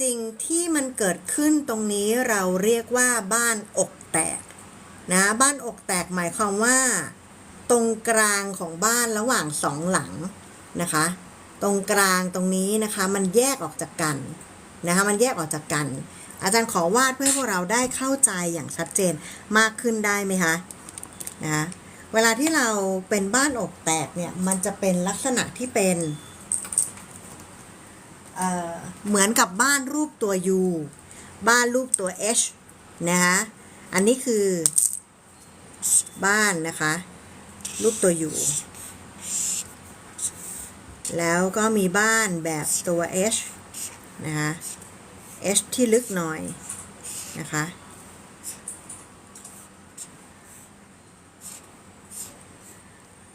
สิ่งที่มันเกิดขึ้นตรงนี้เราเรียกว่าบ้านอกแตกนะบ้านอกแตกหมายความว่า ตรงกลางของบ้านระหว่างสองหลังนะคะ ตรงกลางตรงนี้นะคะมันแยกออกจากกันนะคะมันแยกออกจากกัน อาจารย์ขอวาดเพื่อให้พวกเราได้เข้าใจอย่างชัดเจนมากขึ้นได้ไหมคะนะคะเวลาที่เราเป็นบ้านอกแตกเนี่ยมันจะเป็นลักษณะที่เป็น เเหมือนกับบ้านรูปตัว U บ้านรูปตัว H นะคะอันนี้คือบ้านนะคะ รูปตัว U แล้วก็มีบ้านแบบตัว H นะคะ H ที่ลึกหน่อยนะคะ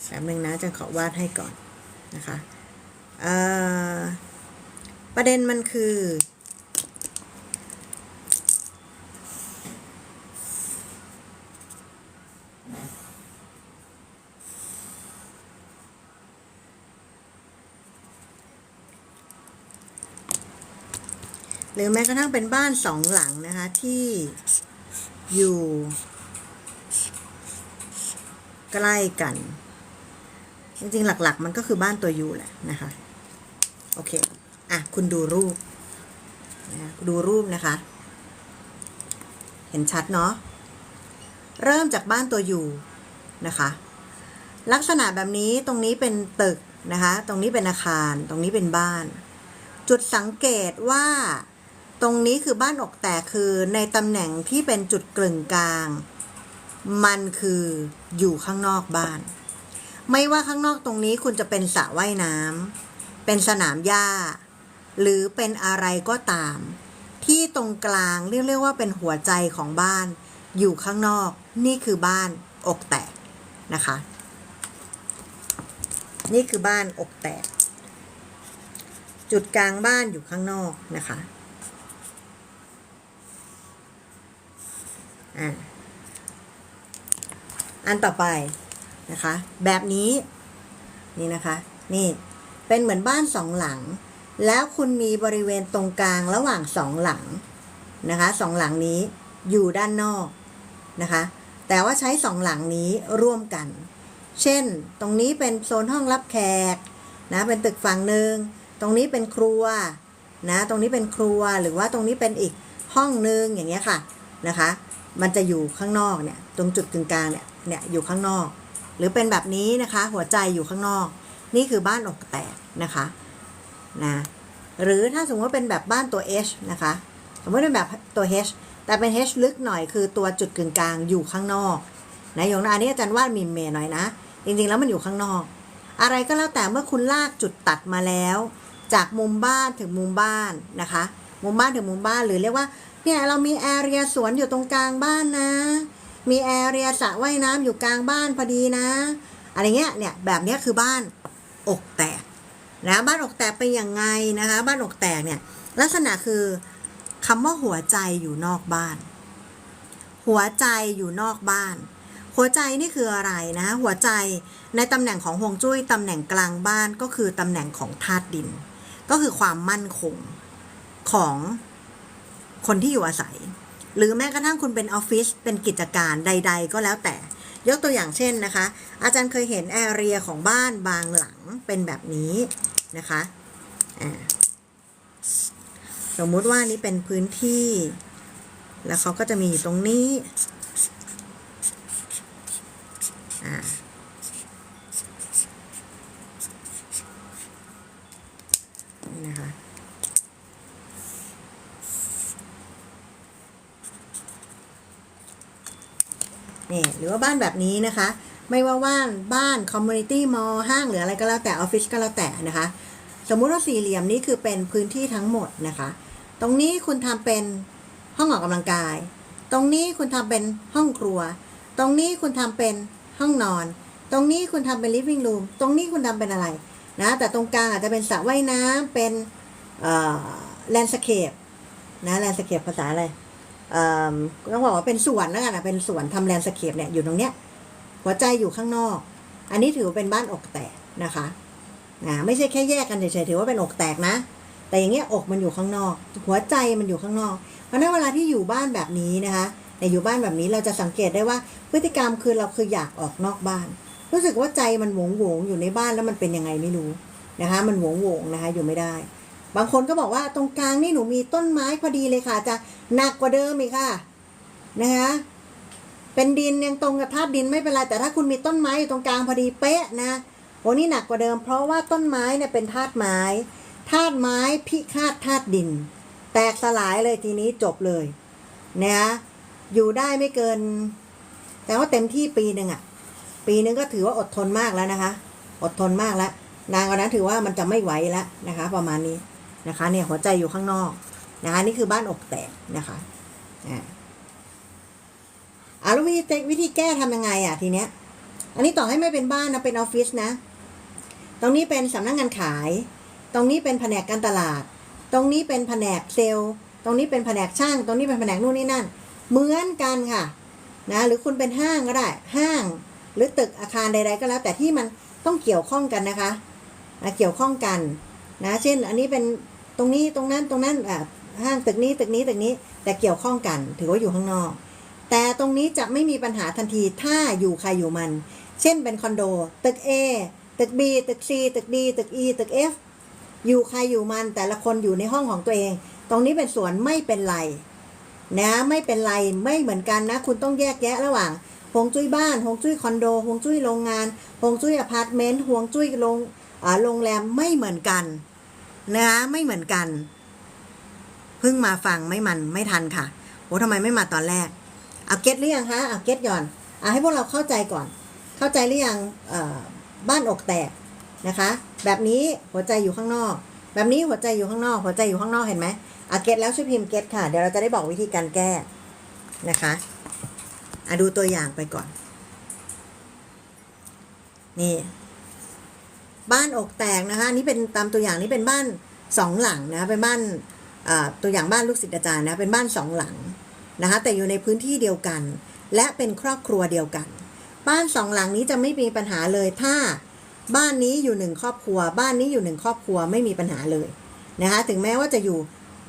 แป๊บนึงนะจะขอวาดให้ก่อนนะคะ เอ่อ ประเด็นมันคือหรือแม้กระทั่งเป็นบ้านสองหลังนะคะ ที่อยู่ใกล้กัน จริงๆหลักๆ มันก็คือบ้านตัวยูแหละนะคะ โอเค อะคุณดูรูปนะดูรูปนะคะ เห็นชัดเนาะเริ่มจากบ้านตัวอยู่นะคะ ลักษณะแบบนี้ตรงนี้เป็นตึกนะคะ ตรงนี้เป็นอาคารตรงนี้เป็นบ้าน จุดสังเกตว่าตรงนี้คือบ้านอกแตกคือในตำแหน่งที่เป็นจุดกลึงกลาง มันคืออยู่ข้างนอกบ้าน ไม่ว่าข้างนอกตรงนี้คุณจะเป็นสระว่ายน้ำเป็นสนามหญ้า หรือเป็นอะไรก็ตาม ที่ตรงกลางเรียกเรียกว่าเป็นหัวใจของบ้าน อยู่ข้างนอกนี่คือบ้านอกแตกนะคะ นี่คือบ้านอกแตก จุดกลางบ้านอยู่ข้างนอกนะคะอ่าอันต่อไปนะคะ แบบนี้นี่นะคะ นี่เป็นเหมือนบ้านสองหลัง แล้วคุณมีบริเวณตรงกลางระหว่างสองหลังนะคะสองหลังนี้อยู่ด้านนอกนะคะ แต่ว่าใช้สองหลังนี้ร่วมกัน เช่น ตรงนี้เป็นโซนห้องรับแขกนะเป็นตึกฝั่งหนึ่งตรงนี้เป็นครัวนะตรงนี้เป็นครัวหรือว่าตรงนี้เป็นอีกห้องหนึ่งอย่างเงี้ยค่ะนะคะ มันจะอยู่ข้างนอกเนี่ยตรงจุดกึ่งกลางเนี่ยเนี่ยอยู่ข้างนอก หรือเป็นแบบนี้นะคะ หัวใจอยู่ข้างนอก นี่คือบ้านอกแตกนะคะ นะหรือถ้าสมมติว่าเป็นแบบบ้านตัว H นะคะ สมมติเป็นแบบตัว H แต่เป็น H ลึกหน่อยคือตัวจุดกึ่งกลางอยู่ข้างนอกนะอย่างอันนี้อาจารย์วาดมิมเมหน่อยนะ จริงๆแล้วมันอยู่ข้างนอก อะไรก็แล้วแต่เมื่อคุณลากจุดตัดมาแล้ว จากมุมบ้านถึงมุมบ้านนะคะ มุมบ้านถึงมุมบ้านหรือเรียกว่าเนี่ยเรามีแอเรียสวนอยู่ตรงกลางบ้านนะ มีแอเรียสระว่ายน้ำอยู่กลางบ้านพอดีนะ อะไรเงี้ยเนี่ยแบบนี้คือบ้านอกแตก นะบ้านอกแตกเป็นยังไงนะคะ บ้านอกแตกเนี่ยลักษณะคือคำว่าหัวใจอยู่นอกบ้าน หัวใจอยู่นอกบ้าน หัวใจนี่คืออะไรนะ หัวใจในตำแหน่งของฮวงจุ้ยตำแหน่งกลางบ้านก็คือตำแหน่งของธาตุดิน ก็คือความมั่นคงของคนที่อยู่อาศัย หรือแม้กระทั่งคุณเป็นออฟฟิศเป็นกิจการใด ๆ ก็แล้วแต่ ยกตัวอย่างเช่นนะคะ อาจารย์เคยเห็นแอเรียของบ้านบางหลังเป็นแบบนี้นะคะสมมุติว่านี่เป็นพื้นที่ แล้วเขาก็จะมีอยู่ตรงนี้นี่นะคะ นี่หรือว่าบ้านแบบนี้นะคะ ไม่ว่าว่านบ้านคอมมูนิตี้มอลห้างหรืออะไรก็แล้วแต่ออฟฟิศก็แล้วแต่นะคะ สมมุติว่าสี่เหลี่ยมนี้คือเป็นพื้นที่ทั้งหมดนะคะ ตรงนี้คุณทำเป็นห้องออกกำลังกาย ตรงนี้คุณทำเป็นห้องครัว ตรงนี้คุณทำเป็นห้องนอน ตรงนี้คุณทำเป็น living room ตรงนี้คุณทำเป็นอะไรนะแต่ตรงกลางอาจจะเป็นสระว่ายน้ำเป็นเอ่อแลนด์สเคปนะแลนด์สเคปภาษาอะไร ต้องบอกว่าเป็นสวนแล้วกันนะเป็นสวนทำแลนด์สเคปเนี่ยอยู่ตรงเนี้ยหัวใจอยู่ข้างนอก อันนี้ถือว่าเป็นบ้านอกแตกนะคะนะไม่ใช่แค่แยกกันเฉยๆถือว่าเป็นอกแตกนะ แต่อย่างเงี้ยอกมันอยู่ข้างนอก หัวใจมันอยู่ข้างนอก เพราะฉะนั้นเวลาที่อยู่บ้านแบบนี้นะคะแต่อยู่บ้านแบบนี้เราจะสังเกตได้ว่าพฤติกรรมคือเราคืออยากออกนอกบ้าน รู้สึกว่าใจมันหวงหวงๆอยู่ในบ้านแล้วมันเป็นยังไงไม่รู้นะคะ มันหวงหวงๆนะคะอยู่ไม่ได้ บางคนก็บอกว่าตรงกลางนี่หนูมีต้นไม้พอดีเลยค่ะ จะหนักกว่าเดิมอีกค่ะนะคะเป็นดินยังตรงกับธาตุดินไม่เป็นไร แต่ถ้าคุณมีต้นไม้อยู่ตรงกลางพอดีเป๊ะนะโอ้นี่หนักกว่าเดิม เพราะว่าต้นไม้เนี่ยเป็นธาตุไม้ธาตุไม้พิฆาตธาตุดิน แตกสลายเลยทีนี้จบเลยนะคะอยู่ได้ไม่เกิน แต่ว่าเต็มที่ปีหนึ่งอะปีหนึ่งก็ถือว่าอดทนมากแล้วนะคะ อดทนมากแล้วนานกว่านั้นถือว่ามันจะไม่ไหวแล้วนะคะ ประมาณนี้ นะคะเนี่ยหัวใจอยู่ข้างนอกนะคะนี่คือบ้านอกแตกนะคะอ่าแล้ววิธีวิธีแก้ทำยังไงอะทีเนี้ย อันนี้ต่อให้ไม่เป็นบ้านนะเป็นออฟฟิศนะ ตรงนี้เป็นสำนักงานขาย ตรงนี้เป็นแผนกการตลาด ตรงนี้เป็นแผนกเซลล์ ตรงนี้เป็นแผนกช่าง ตรงนี้เป็นแผนกนู่นนี่นั่น เหมือนกันค่ะนะหรือคุณเป็นห้างก็ได้ ห้าง หรือตึกอาคารใด ๆ ก็แล้ว แต่ที่มันต้องเกี่ยวข้องกันนะคะนะเกี่ยวข้องกัน นะเช่น อันนี้เป็นตรงนี้ตรงนั้นตรงนั้นอะห้างตึกนี้ตึกนี้ตึกนี้แต่เกี่ยวข้องกันถือว่าอยู่ข้างนอก แต่ตรงนี้จะไม่มีปัญหาทันทีถ้าอยู่ใครอยู่มัน เช่นเป็นคอนโด ตึก A ตึก B ตึก C ตึก D ตึก E ตึก F อยู่ใครอยู่มันแต่ละคนอยู่ในห้องของตัวเอง ตรงนี้เป็นส่วนไม่เป็นไรนะไม่เป็นไรไม่เหมือนกันนะ คุณต้องแยกแยะระหว่างฮวงจุ้ยบ้านฮวงจุ้ยคอนโดฮวงจุ้ยโรงงานฮวงจุ้ยอพาร์ตเมนต์ฮวงจุ้ยโรง โรงแรมไม่เหมือนกันนะไม่เหมือนกันเพิ่งมาฟังไม่มันไม่ทันค่ะโอ้ทำไมไม่มาตอนแรกเอาเก็ตหรือยังคะเอาเก็ตก่อนเอาให้พวกเราเข้าใจก่อน เข้าใจหรือยังอ่อบ้านอกแตกนะคะ แบบนี้หัวใจอยู่ข้างนอก แบบนี้หัวใจอยู่ข้างนอก หัวใจอยู่ข้างนอกเห็นไหมเอาเก็ตแล้วช่วยพิมพ์เก็ตค่ะ เดี๋ยวเราจะได้บอกวิธีการแก้นะคะอะดูตัวอย่างไปก่อน นี่ บ้านอกแตกนะคะนี่เป็นตามตัวอย่างนี้เป็นบ้านสองหลังนะเป็นบ้านตัวอย่างบ้านลูกศิษย์อาจารย์นะเป็นบ้านสองหลังนะคะแต่อยู่ในพื้นที่เดียวกัน และเป็นครอบครัวเดียวกัน บ้านสองหลังนี้จะไม่มีปัญหาเลยถ้าบ้านนี้อยู่หนึ่งครอบครัว บ้านนี้อยู่หนึ่งครอบครัวไม่มีปัญหาเลยนะคะถึงแม้ว่าจะอยู่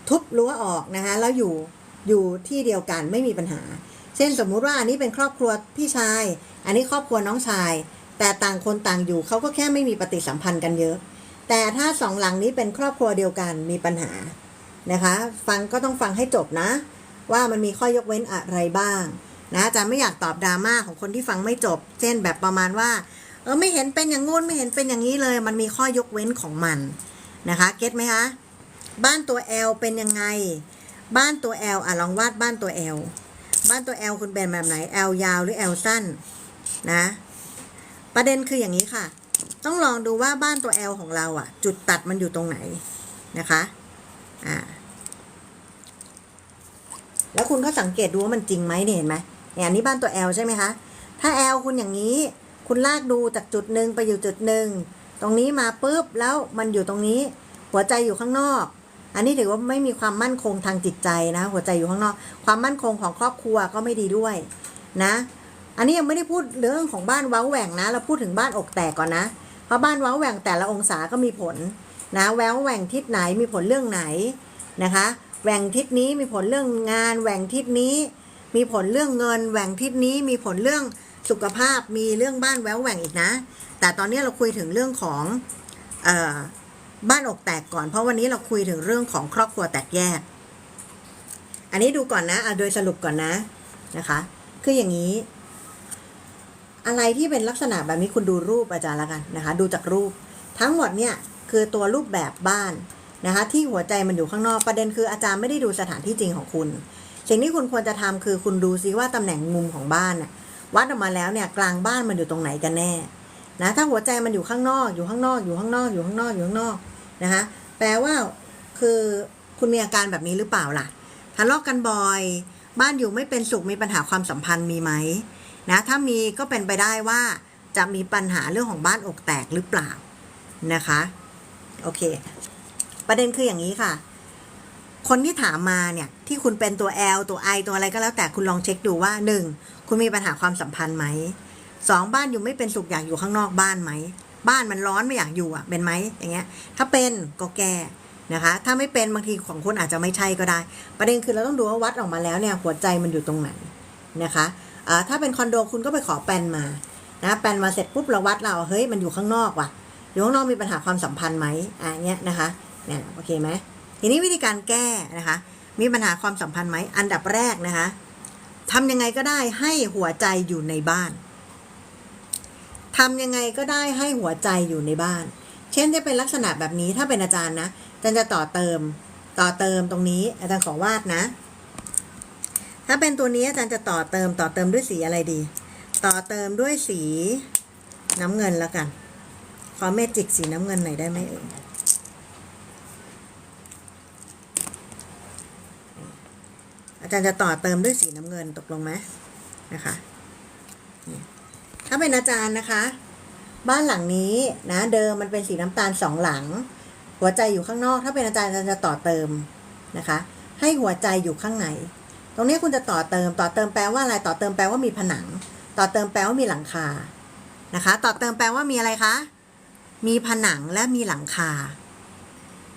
ทุบรั้วออกนะคะแล้วอยู่อยู่ที่เดียวกันไม่มีปัญหา เช่นสมมุติว่าอันนี้เป็นครอบครัวพี่ชาย อันนี้ครอบครัวน้องชาย แต่ต่างคนต่างอยู่เขาก็แค่ไม่มีปฏิสัมพันธ์กันเยอะ แต่ถ้าสองหลังนี้เป็นครอบครัวเดียวกันมีปัญหานะคะ ฟังก็ต้องฟังให้จบนะ ว่ามันมีข้อยกเว้นอะไรบ้างนะอาจารย์ไม่อยากตอบดราม่าของคนที่ฟังไม่จบ เช่นแบบประมาณว่า เออไม่เห็นเป็นอย่างงู้นไม่เห็นเป็นอย่างนี้เลย มันมีข้อยกเว้นของมันนะคะเก็ตไหมคะบ้านตัว L เป็นยังไง บ้านตัว L อะลองวาดบ้านตัว L บ้านตัว L คุณเป็นแบบไหน L ยาวหรือ L สั้นนะ ประเด็นคืออย่างนี้ค่ะ ต้องลองดูว่าบ้านตัว L ของเราอะ จุดตัดมันอยู่ตรงไหนนะคะอ่าแล้วคุณก็สังเกตดูว่ามันจริงไหมเนี่ยเห็นไหมเนี่ยอันนี้บ้านตัว L ใช่ไหมคะถ้า L คุณอย่างนี้ คุณลากดูจากจุดหนึ่งไปอยู่จุดหนึ่งตรงนี้มาปุ๊บแล้วมันอยู่ตรงนี้ หัวใจอยู่ข้างนอก อันนี้ถือว่าไม่มีความมั่นคงทางจิตใจนะ หัวใจอยู่ข้างนอก ความมั่นคงของครอบครัวก็ไม่ดีด้วยนะ อันนี้ยังไม่ได้พูดเรื่องของบ้านเว้าแหว่งนะ เราพูดถึงบ้านอกแตกก่อนนะ เพราะบ้านเว้าแหว่งแต่ละองศาก็มีผลนะแว้าแหว่งทิศไหนมีผลเรื่องไหนนะคะแหว่งทิศนี้มีผลเรื่องงานแหว่งทิศนี้ มีผลเรื่องเงินแหว่งทิศนี้มีผลเรื่องสุขภาพมีเรื่องบ้านแววแหว่งอีกนะ แต่ตอนนี้เราคุยถึงเรื่องของออบ้านอกแตกก่อน เพราะวันนี้เราคุยถึงเรื่องของครอบครัวแตกแยก อันนี้ดูก่อนนะเอาโดยสรุปก่อนนะนะคะ คืออย่างนี้ อะไรที่เป็นลักษณะแบบนี้คุณดูรูปอาจารย์ละกันนะคะ ดูจากรูป ทั้งหมดเนี่ยคือตัวรูปแบบบ้านนะคะที่หัวใจมันอยู่ข้างนอกประเด็นคืออาจารย์ไม่ได้ดูสถานที่จริงของคุณ สิ่งที่คุณควรจะทำคือคุณดูซิว่าตำแหน่งมุมของบ้านวัดออกมาแล้วเนี่ยกลางบ้านมันอยู่ตรงไหนกันแน่นะถ้าหัวใจมันอยู่ข้างนอกอยู่ข้างนอกอยู่ข้างนอกอยู่ข้างนอกอยู่ข้างนอกนะคะแปลว่าคือคุณมีอาการแบบนี้หรือเปล่าล่ะทะเลาะกันบ่อย บ้านอยู่ไม่เป็นสุขมีปัญหาความสัมพันธ์มีไหม นะถ้ามีก็เป็นไปได้ว่าจะมีปัญหาเรื่องของบ้านอกแตกหรือเปล่านะคะโอเค ประเด็นคืออย่างนี้ค่ะ คนที่ถามมาเนี่ยที่คุณเป็นตัว L ตัว I ตัวอะไรก็แล้วแต่คุณลองเช็คดูว่า 1. คุณมีปัญหาความสัมพันธ์ไหมสองบ้านอยู่ไม่เป็นสุขอยากอยู่ข้างนอกบ้านไหมบ้านมันร้อนไม่อยากอยู่อะเป็นไหมอย่างเงี้ย ถ้าเป็นก็แก้นะคะ ถ้าไม่เป็นบางทีของคุณอาจจะไม่ใช่ก็ได้ ประเด็นคือเราต้องดูว่าวัดออกมาแล้วเนี่ยหัวใจมันอยู่ตรงไหนนะคะ ถ้าเป็นคอนโดคุณก็ไปขอแปลนมานะแปลนมาเสร็จปุ๊บเราวัดเราเฮ้ยมันอยู่ข้างนอกว่ะอยู่ข้างนอกมีปัญหาความสัมพันธ์ไหมอะเนี้ยนะคะเนี่ยโอเคไหมทีนี้วิธีการแก้นะคะ มีปัญหาความสัมพันธ์ไหมอันดับแรกนะคะทำยังไงก็ได้ให้หัวใจอยู่ในบ้านทำยังไงก็ได้ให้หัวใจอยู่ในบ้าน เช่นจะเป็นลักษณะแบบนี้ถ้าเป็นอาจารย์นะอาจารย์จะต่อเติม ต่อเติมตรงนี้อาจารย์ขอวาดนะ ถ้าเป็นตัวนี้อาจารย์จะต่อเติมต่อเติมด้วยสีอะไรดี ต่อเติมด้วยสีน้ำเงินแล้วกัน ขอเมจิกสีน้ำเงินหน่อยได้ไหมเอ่ยอาจารย์จะต่อเติมด้วยสีน้ำเงินตกลงไหมนะคะถ้าเป็นอาจารย์นะคะ บ้านหลังนี้นะเดิมมันเป็นสีน้ำตาลสองหลัง หัวใจอยู่ข้างนอก ถ้าเป็นอาจารย์อาจารย์จะต่อเติมนะคะ ให้หัวใจอยู่ข้างใน ตรงนี้คุณจะต่อเติม ต่อเติมแปลว่าอะไร ต่อเติมแปลว่ามีผนัง ต่อเติมแปลว่ามีหลังคา นะคะ ต่อเติมแปลว่ามีอะไรคะ มีผนังและมีหลังคา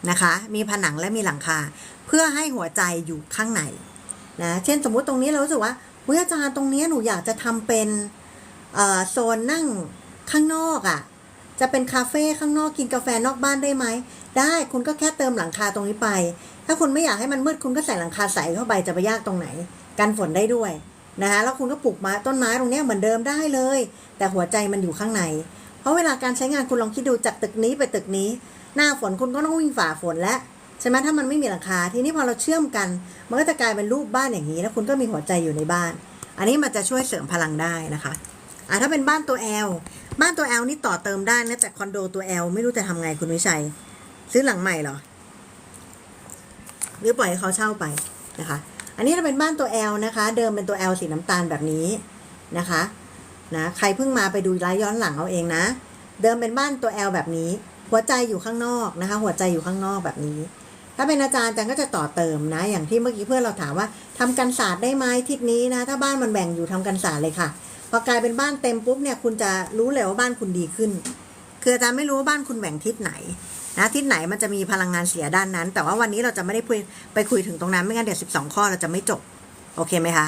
นะคะ มีผนังและมีหลังคา เพื่อให้หัวใจอยู่ข้างใน นะ เช่นสมมุติตรงนี้เรารู้สึกว่าเฮ้ยอาจารย์ตรงนี้หนูอยากจะทำเป็นโซนนั่งข้างนอกอะ่ะ จะเป็นคาเฟ่ข้างนอกกินกาแฟนอกบ้านได้ไหม ได้ คุณก็แค่เติมหลังคาตรงนี้ไป ถ้าคุณไม่อยากให้มันมืดคุณก็ใส่หลังคาใสเข้าไปจะไปยากตรงไหน กันฝนได้ด้วยนะคะแล้วคุณก็ปลูกไม้ต้นไม้ตรงนี้เหมือนเดิมได้เลย แต่หัวใจมันอยู่ข้างใน เพราะเวลาการใช้งานคุณลองคิดดูจากตึกนี้ไปตึกนี้ หน้าฝนคุณก็ต้องวิ่งฝ่าฝนแล้วใช่ไหมถ้ามันไม่มีหลังคาทีนี้พอเราเชื่อมกัน มันก็จะกลายเป็นรูปบ้านอย่างนี้ แล้วคุณก็มีหัวใจอยู่ในบ้าน อันนี้มันจะช่วยเสริมพลังได้นะคะอะถ้าเป็นบ้านตัว L บ้านตัว L นี่ต่อเติมได้นะแต่คอนโดตัว L ไม่รู้จะทำไงคุณวิชัย ซื้อหลังใหม่เหรอ หรือปล่อยให้เขาเช่าไปนะคะ อันนี้ถ้าเป็นบ้านตัว L นะคะ เดิมเป็นตัว L สีน้ำตาลแบบนี้นะคะนะใครเพิ่งมาไปดูไลฟ์ย้อนหลังเอาเองนะ เดิมเป็นบ้านตัว L แบบนี้ หัวใจอยู่ข้างนอกนะคะ หัวใจอยู่ข้างนอกแบบนี้ ถ้าเป็นอาจารย์อาจารย์ก็จะต่อเติมนะ อย่างที่เมื่อกี้เพื่อนเราถามว่าทำกันศาสตร์ได้ไหมทิศนี้นะ ถ้าบ้านมันแบ่งอยู่ทำกันศาสตร์เลยค่ะ พอกลายเป็นบ้านเต็มปุ๊บเนี่ยคุณจะรู้เลยว่าบ้านคุณดีขึ้น คืออาจารย์ไม่รู้ว่าบ้านคุณแบ่งทิศไหน นะทิศไหนมันจะมีพลังงานเสียด้านนั้น แต่ว่าวันนี้เราจะไม่ได้คุยไปคุยถึงตรงนั้นไม่งั้นเดี๋ยวสิบองข้อเราจะไม่จบ โอเคไหมคะ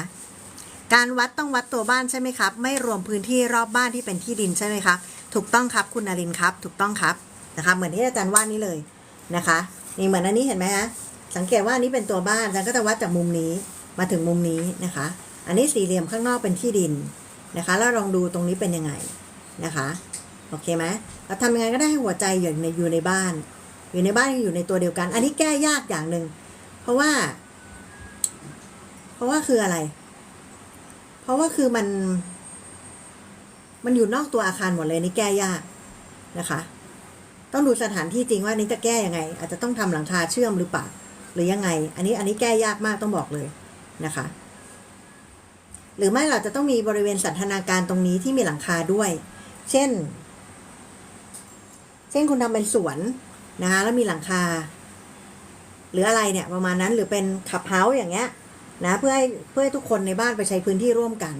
การวัดต้องวัดตัวบ้านใช่ไหมครับ ไม่รวมพื้นที่รอบบ้านที่เป็นที่ดินใช่ไหมครับ ถูกต้องครับคุณนารินครับ ถูกต้องครับนะคะเหมือนที่อาจารย์วาดนี้เลยนะคะนี่เหมือนอันนี้เห็นไหมฮะสังเกตว่าอันนี้เป็นตัวบ้านอาจารย์ก็จะวัดจากมุมนี้มาถึงมุมนี้นะคะ อันนี้สี่เหลี่ยมข้างนอกเป็นที่ดินนะคะ แล้วลองดูตรงนี้เป็นยังไงนะคะ โอเคไหม ทำยังไงก็ได้ให้หัวใจอยู่ในอยู่ในบ้าน อยู่ในบ้านอยู่ในตัวเดียวกัน อันนี้แก้ยากอย่างหนึ่งเพราะว่า เพราะว่าคืออะไร เพราะว่าคือมัน มันอยู่นอกตัวอาคารหมดเลยนี่แก้ยากนะคะ ต้องดูสถานที่จริงว่านี้จะแก้ยังไง อาจจะต้องทำหลังคาเชื่อมหรือเปล่าหรือยังไง อันนี้อันนี้แก้ยากมากต้องบอกเลยนะคะ หรือไม่เราจะต้องมีบริเวณสันทนาการตรงนี้ที่มีหลังคาด้วย เช่น ช่นคุณทำเป็นสวนนะคะแล้วมีหลังคา หรืออะไรเนี่ยประมาณนั้นหรือเป็นขับเฮาส์อย่างเงี้ยนะเพื่อให้เพื่อให้ทุกคนในบ้านไปใช้พื้นที่ร่วมกัน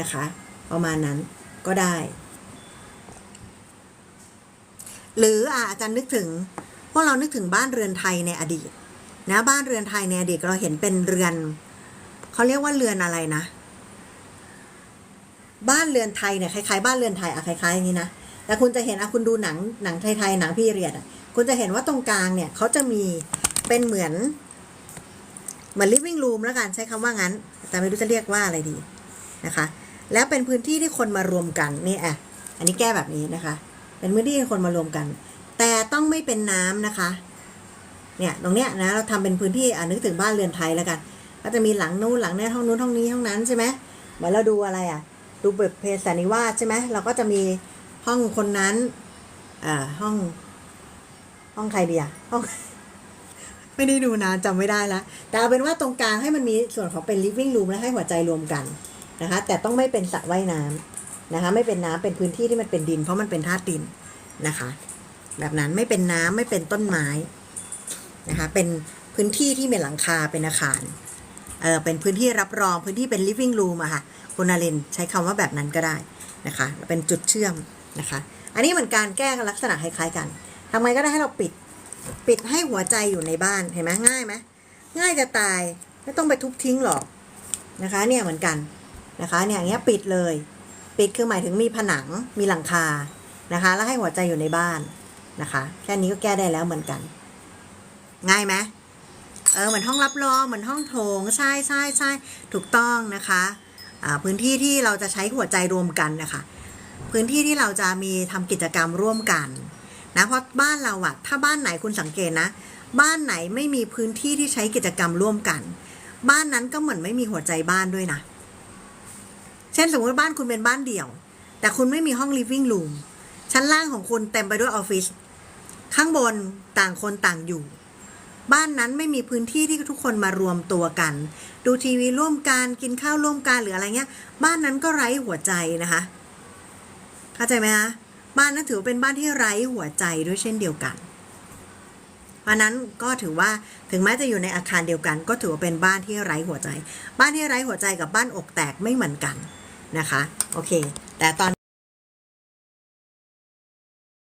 นะคะ ประมาณนั้นก็ได้ หรืออะอาจารย์นึกถึงพวกเรานึกถึงบ้านเรือนไทยในอดีต นะบ้านเรือนไทยในอดีตเราเห็นเป็นเรือนเขาเรียกว่าเรือนอะไรนะ บ้านเรือนไทยเนี่ยคล้ายๆบ้านเรือนไทยอะคล้ายๆอย่างนี้นะ แต่คุณจะเห็นอะคุณดูหนังหนังไทยๆหนังพี่เรียดอะคุณจะเห็นว่าตรงกลางเนี่ยเขาจะมีเป็นเหมือน เหมือน living room แล้วกันใช้คำว่างั้น แต่ไม่รู้จะเรียกว่าอะไรดีนะคะ แล้วเป็นพื้นที่ที่คนมารวมกันนี่อะอันนี้แก้แบบนี้นะคะ เป็นพื้นที่ที่คนมารวมกัน แต่ต้องไม่เป็นน้ำนะคะ เนี่ยตรงเนี้ยนะเราทำเป็นพื้นที่อะนึกถึงบ้านเรือนไทยแล้วกัน ก็จะมีหลังนู้นหลังนี้ห้องนู้นห้องนี้ห้องนั้นใช่ไหมเหมือนเราดูอะไรอะ ดูแบบเพศสันนิวาสใช่ไหมเราก็จะมี ห้องคนนั้นอ่าห้อง ห้องใครดีอะห้องไม่ได้ดูนานจำไม่ได้ล้วแต่เอาเป็นว่าตรงกลางให้มันมีส่วนของเป็น living room และให้หัวใจรวมกันนะคะ แต่ต้องไม่เป็นสระว่ายน้ำนะคะ ไม่เป็นน้ำเป็นพื้นที่ที่มันเป็นดิน เพราะมันเป็นธาตุดินนะคะ แบบนั้นไม่เป็นน้ำไม่เป็นต้นไม้นะคะ เป็นพื้นที่ที่มีหลังคาเป็นอาคารเออเป็นพื้นที่รับรองพื้นที่เป็น living room อะค่ะคุณนารินใช้คำว่าแบบนั้นก็ได้นะคะ เป็นจุดเชื่อม นะคะ อันนี้เหมือนการแก้ลักษณะคล้ายๆกันทำไงก็ได้ให้เราปิด ปิดให้หัวใจอยู่ในบ้าน เห็นไหมง่ายไหมง่ายจะตาย ไม่ต้องไปทุบทิ้งหรอกนะคะ เนี่ยเหมือนกันนะคะ เนี่ยอย่างเงี้ยปิดเลย ปิดคือหมายถึงมีผนัง มีหลังคา นะคะ แล้วให้หัวใจอยู่ในบ้านนะคะ แค่นี้ก็แก้ได้แล้วเหมือนกัน ง่ายไหมเออเหมือนห้องรับรองเหมือนห้องโถงใช่ใช่ใช่ถูกต้องนะคะอ่าพื้นที่ที่เราจะใช้หัวใจรวมกันนะคะ พื้นที่ที่เราจะมีทำกิจกรรมร่วมกันนะเพราะบ้านเราอะถ้าบ้านไหนคุณสังเกตนะ บ้านไหนไม่มีพื้นที่ที่ใช้กิจกรรมร่วมกัน บ้านนั้นก็เหมือนไม่มีหัวใจบ้านด้วยนะ เช่นสมมติบ้านคุณเป็นบ้านเดี่ยว แต่คุณไม่มีห้อง living room ชั้นล่างของคุณเต็มไปด้วยออฟฟิศข้างบนต่างคนต่างอยู่ บ้านนั้นไม่มีพื้นที่ที่ทุกคนมารวมตัวกัน ดูทีวีร่วมกันกินข้าวร่วมกันหรืออะไรเงี้ย บ้านนั้นก็ไร้หัวใจนะคะ เข้าใจไหมคะบ้านนั้นถือเป็นบ้านที่ไร้หัวใจด้วยเช่นเดียวกัน เพราะนั้นก็ถือว่าถึงแม้จะอยู่ในอาคารเดียวกัน ก็ถือว่าเป็นบ้านที่ไร้หัวใจ บ้านที่ไร้หัวใจกับบ้านอกแตกไม่เหมือนกันนะคะ โอเค แต่ตอน